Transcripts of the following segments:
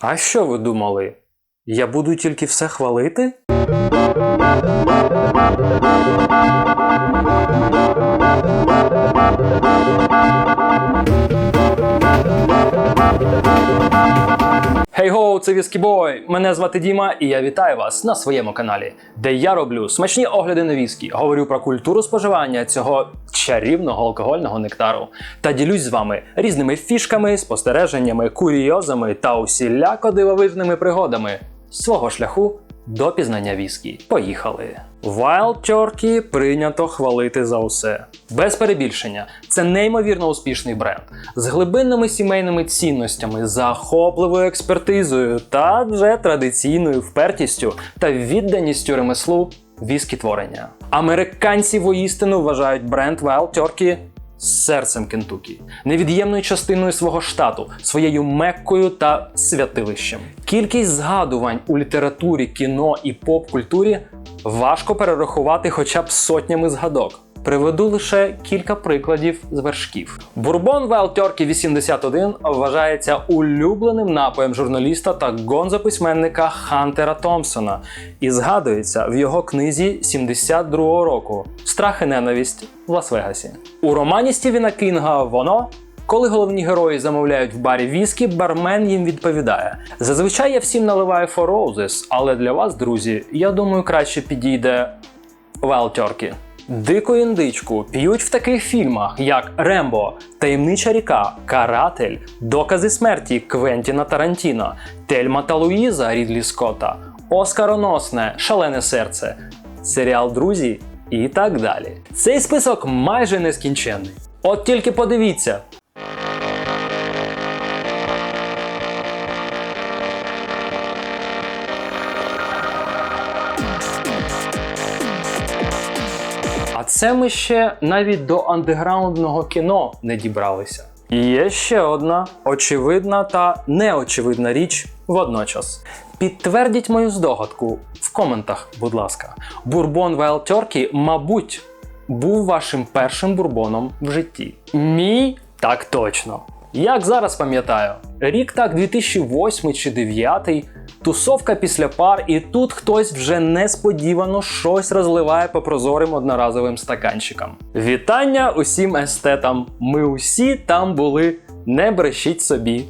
А що ви думали? Я буду тільки все хвалити? Хей-гоу, це Віскібой! Мене звати Діма, і я вітаю вас на своєму каналі, де я роблю смачні огляди на віскі, говорю про культуру споживання цього чарівного алкогольного нектару та ділюсь з вами різними фішками, спостереженнями, курйозами та усіляко дивовижними пригодами свого шляху до пізнання віскі. Поїхали! Wild Turkey прийнято хвалити за усе. Без перебільшення, це неймовірно успішний бренд з глибинними сімейними цінностями, захопливою експертизою та вже традиційною впертістю та відданістю ремеслу віскі творення. Американці воістину вважають бренд Wild Turkey серцем Кентукі, невід'ємною частиною свого штату, своєю меккою та святилищем. Кількість згадувань у літературі, кіно і поп-культурі важко перерахувати хоча б сотнями згадок. Приведу лише кілька прикладів з вершків. Бурбон Wild Turkey 81 вважається улюбленим напоєм журналіста та гонзо-письменника Хантера Томпсона і згадується в його книзі 72-го року Страх і ненависть в Лас-Вегасі. У романі Стівена Кінга Воно коли головні герої замовляють в барі віскі, бармен їм відповідає: зазвичай я всім наливаю Roses, але для вас, друзі, я думаю, краще підійде Wild. Дику індичку п'ють в таких фільмах, як Рембо, Таємнича ріка, Каратель, Докази смерті Квентіна Тарантіно, Тельма та Луїза Рідлі Скотта, Оскароносне, Шалене серце, серіал Друзі і так далі. Цей список майже нескінченний. От тільки подивіться, А це ми ще навіть до андеграундного кіно не дібралися. І є ще одна очевидна та неочевидна річ водночас. Підтвердіть мою здогадку в коментах, будь ласка. Бурбон Wild Turkey, мабуть, був вашим першим бурбоном в житті. Мій так точно. Як зараз пам'ятаю, рік так 2008 чи 2009, тусовка після пар, і тут хтось вже несподівано щось розливає по прозорим одноразовим стаканчикам. Вітання усім естетам! Ми усі там були, не брешіть собі.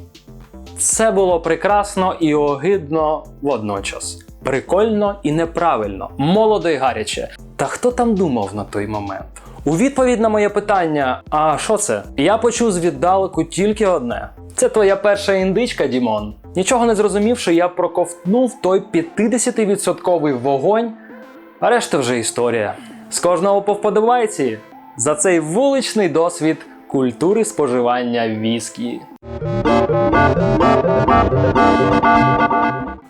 Це було прекрасно і огидно водночас. Прикольно і неправильно, молодо й гаряче. Та хто там думав на той момент? У відповідь на моє питання: а що це? Я почув звіддалеку тільки одне: це твоя перша індичка, Дімон. Нічого не зрозумівши, я проковтнув той 50% вогонь, а решта вже історія. З кожного по за цей вуличний досвід культури споживання віскі.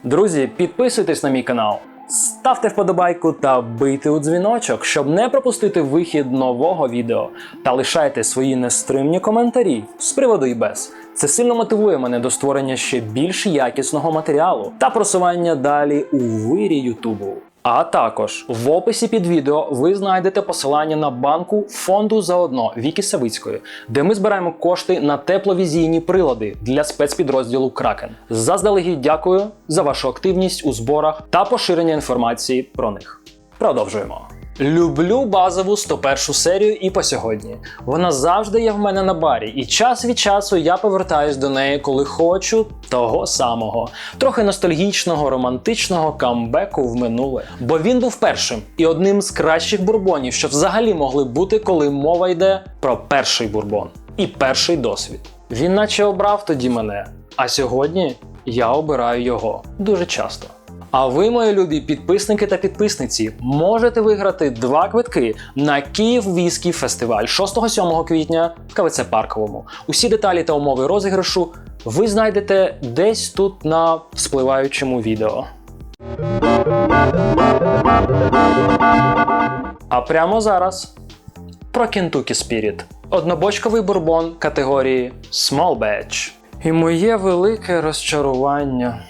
Друзі, підписуйтесь на мій канал, ставте вподобайку та бийте у дзвіночок, щоб не пропустити вихід нового відео. Та лишайте свої нестримні коментарі з приводу і без. Це сильно мотивує мене до створення ще більш якісного матеріалу та просування далі у вирі Ютубу. А також в описі під відео ви знайдете посилання на банку фонду заодно Віки Савицької, де ми збираємо кошти на тепловізійні прилади для спецпідрозділу Кракен. Заздалегідь дякую за вашу активність у зборах та поширення інформації про них. Продовжуємо. Люблю базову 101 серію і по сьогодні. Вона завжди є в мене на барі, і час від часу я повертаюсь до неї, коли хочу того самого, трохи ностальгічного, романтичного камбеку в минуле. Бо він був першим і одним з кращих бурбонів, що взагалі могли бути, коли мова йде про перший бурбон і перший досвід. Він наче обрав тоді мене, а сьогодні я обираю його дуже часто. А ви, мої любі підписники та підписниці, можете виграти два квитки на Київ Віскі фестиваль 6-7 квітня в КВЦ Парковому. Усі деталі та умови розіграшу ви знайдете десь тут на спливаючому відео. А прямо зараз про Kentucky Spirit. Однобочковий бурбон категорії Small Batch. І моє велике розчарування.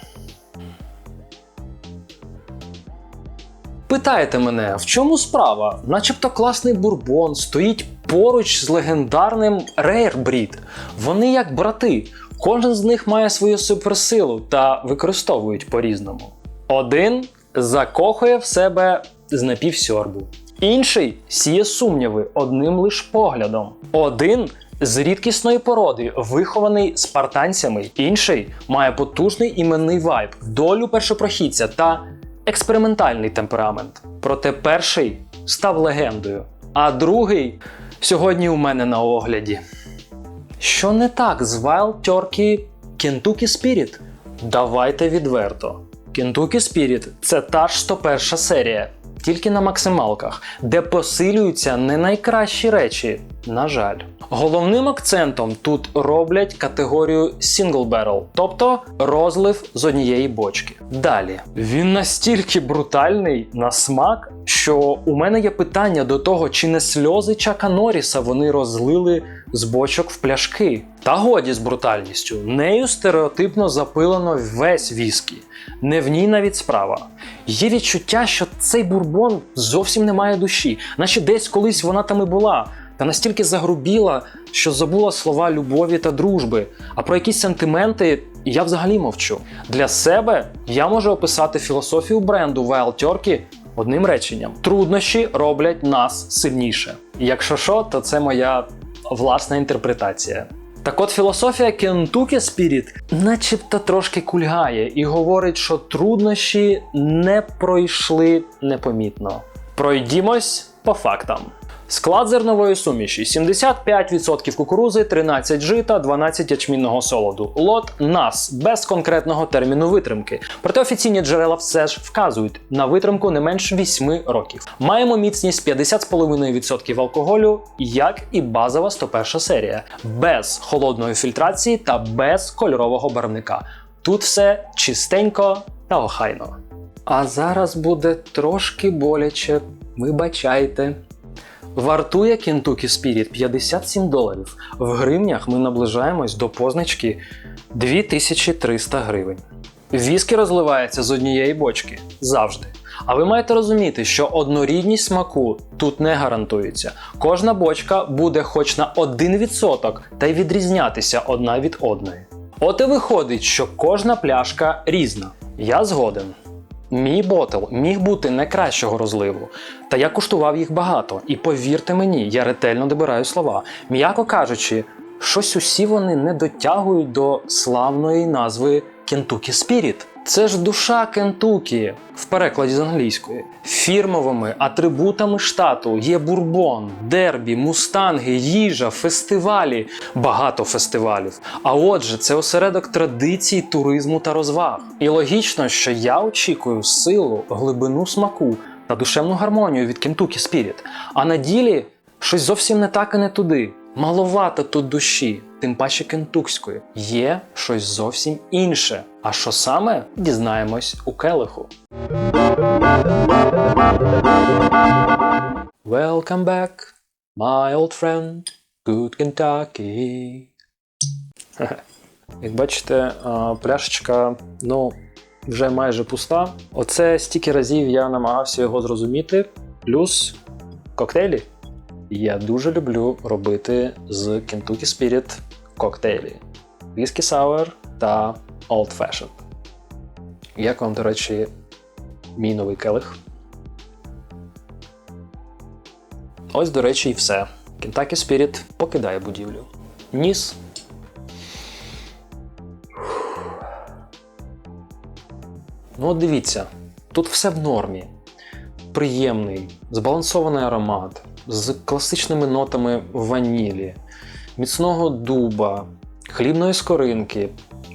Питаєте мене, в чому справа? Начебто класний бурбон стоїть поруч з легендарним Breed. Вони як брати. Кожен з них має свою суперсилу та використовують по-різному. Один закохує в себе з напівсьорбу, інший сіє сумніви одним лиш поглядом. Один з рідкісної породи, вихований спартанцями, інший має потужний іменний вайб, долю першопрохідця та експериментальний темперамент. Проте перший став легендою, а другий сьогодні у мене на огляді. Що не так з Wild Turkey Kentucky Spirit? Давайте відверто. Kentucky Spirit – це та ж 101 серія, тільки на максималках, де посилюються не найкращі речі, на жаль. Головним акцентом тут роблять категорію Single Barrel, тобто розлив з однієї бочки. Далі він настільки брутальний на смак, що у мене є питання до того, чи не сльози Чака Норріса вони розлили з бочок в пляшки. Та годі з брутальністю. Нею стереотипно запилено весь віскі. Не в ній навіть справа. Є відчуття, що цей бурбон зовсім не має душі, наче десь колись вона там і була. Та настільки загрубіла, що забула слова любові та дружби. А про якісь сентименти я взагалі мовчу. Для себе я можу описати філософію бренду Wild Turkey одним реченням: труднощі роблять нас сильніше. Якщо що, то це моя власна інтерпретація. Так от філософія Kentucky Spirit начебто трошки кульгає і говорить, що труднощі не пройшли непомітно. Пройдімось по фактам. Склад зернової суміші: 75% кукурузи, 13 жита, 12 ячмінного солоду. Лот нас без конкретного терміну витримки. Проте офіційні джерела все ж вказують на витримку не менш 8 років. Маємо міцність 50,5% алкоголю, як і базова 101 серія, без холодної фільтрації та без кольорового барвника. Тут все чистенько та охайно. А зараз буде трошки боляче, вибачайте. Вартує Kentucky Spirit 57 доларів. В гривнях ми наближаємось до позначки 2300 гривень. Віскі розливається з однієї бочки завжди. А ви маєте розуміти, що однорідність смаку тут не гарантується. Кожна бочка буде хоч на 1% та й відрізнятися одна від одної. От і виходить, що кожна пляшка різна. Я згоден. Мій ботл міг бути не кращого розливу, та я куштував їх багато. І повірте мені, я ретельно добираю слова. М'яко кажучи, щось усі вони не дотягують до славної назви Кентукі Spirit. Це ж душа Кентукі в перекладі з англійської. Фірмовими атрибутами штату є бурбон, дербі, мустанги, їжа, фестивалі, багато фестивалів. А отже, це осередок традицій, туризму та розваг. І логічно, що я очікую силу, глибину смаку та душевну гармонію від Kentucky Spirit. А на ділі щось зовсім не так і не туди. Маловато тут душі, тим паче кентукської. Є щось зовсім інше. А що саме дізнаємось у келиху. Welcome back, my old friend, good Kentucky. Як бачите, пляшечка, ну, вже майже пуста. Оце стільки разів я намагався його зрозуміти. Плюс коктейлі. Я дуже люблю робити з Kentucky Spirit коктейлі. Whisky Sour та Old Fashioned. Як вам, до речі, мій новий келих? Ось, до речі, і все. Kentucky Spirit покидає будівлю. Ніс. Ну, от дивіться, тут все в нормі. Приємний, збалансований аромат з класичними нотами ванілі, міцного дуба, хлібної скоринки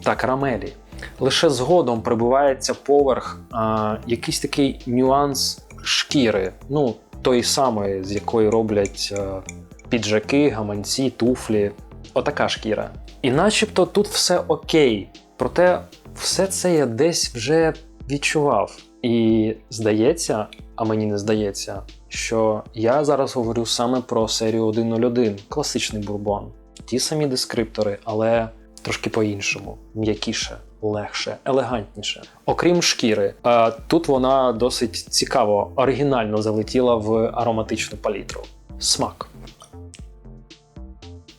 та карамелі. Лише згодом прибувається поверх а, якийсь такий нюанс шкіри, ну, тої самої, з якої роблять а, піджаки, гаманці, туфлі. Отака шкіра. І начебто тут все окей. Проте все це я десь вже відчував. І здається, а мені не здається, що я зараз говорю саме про серію 101, класичний бурбон. Ті самі дескриптори, але трошки по-іншому, м'якіше, легше, елегантніше. Окрім шкіри, е, тут вона досить цікаво, оригінально залетіла в ароматичну палітру. Смак.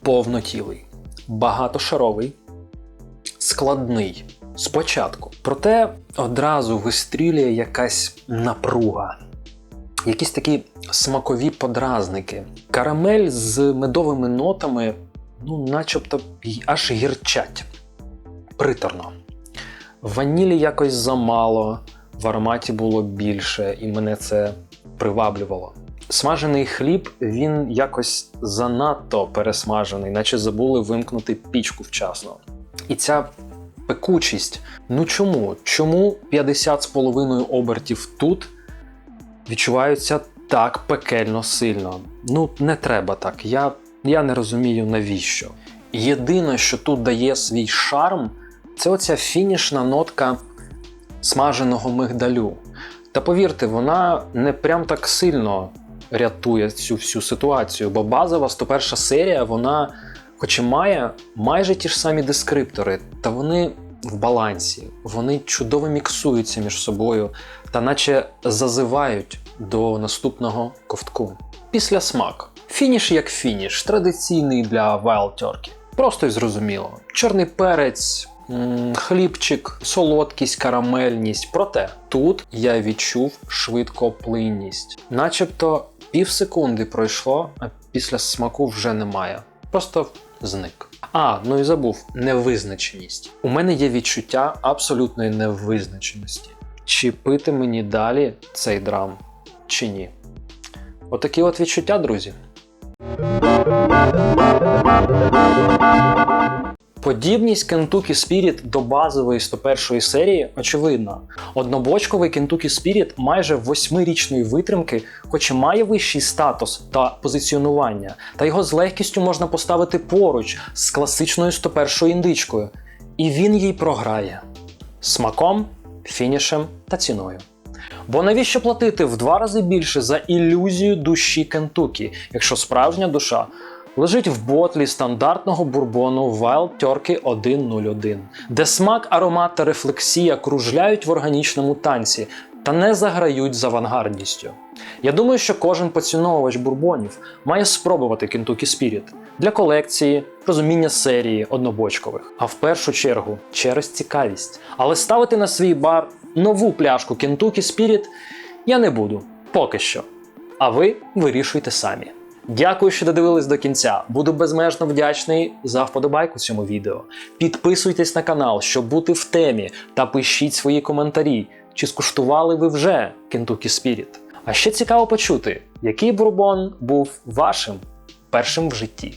Повнотілий, багатошаровий, складний спочатку. Проте одразу вистрілює якась напруга. Якісь такі смакові подразники. Карамель з медовими нотами, ну, начебто аж гірчать. Приторно. Ванілі якось замало, в ароматі було більше, і мене це приваблювало. Смажений хліб він якось занадто пересмажений, наче забули вимкнути пічку вчасно. І ця пекучість. Ну чому? Чому 50 з половиною обертів тут відчуваються так пекельно сильно? Ну, не треба так. Я, я не розумію навіщо. Єдине, що тут дає свій шарм, це оця фінішна нотка смаженого мигдалю. Та повірте, вона не прям так сильно рятує цю всю ситуацію, бо базова 101 серія, вона, хоч і має майже ті ж самі дескриптори, та вони в балансі, вони чудово міксуються між собою та наче зазивають до наступного ковтку. Після смак. Фініш як фініш, традиційний для Wild Turkey. Просто і зрозуміло. Чорний перець, хлібчик, солодкість, карамельність. Проте тут я відчув швидкоплинність. Начебто пів секунди пройшло, а після смаку вже немає. Просто зник. А, ну і забув невизначеність. У мене є відчуття абсолютної невизначеності. Чи пити мені далі цей драм, чи ні? Отакі от відчуття, друзі. Подібність Kentucky Spirit до базової 101 серії очевидна. Однобочковий Kentucky Spirit майже восьмирічної витримки, хоч і має вищий статус та позиціонування, та його з легкістю можна поставити поруч з класичною 101 індичкою, і він їй програє смаком, фінішем та ціною. Бо навіщо платити в два рази більше за ілюзію душі Кентукі, якщо справжня душа лежить в ботлі стандартного бурбону Wild Turkey 101, де смак, аромат та рефлексія кружляють в органічному танці та не заграють з авангардністю. Я думаю, що кожен поціновувач бурбонів має спробувати Kentucky Spirit для колекції, розуміння серії однобочкових, а в першу чергу через цікавість. Але ставити на свій бар нову пляшку Kentucky Spirit я не буду поки що. А ви вирішуйте самі. Дякую, що додивились до кінця. Буду безмежно вдячний за вподобайку цьому відео. Підписуйтесь на канал, щоб бути в темі, та пишіть свої коментарі, чи скуштували ви вже Kentucky Spirit. А ще цікаво почути, який бурбон був вашим першим в житті.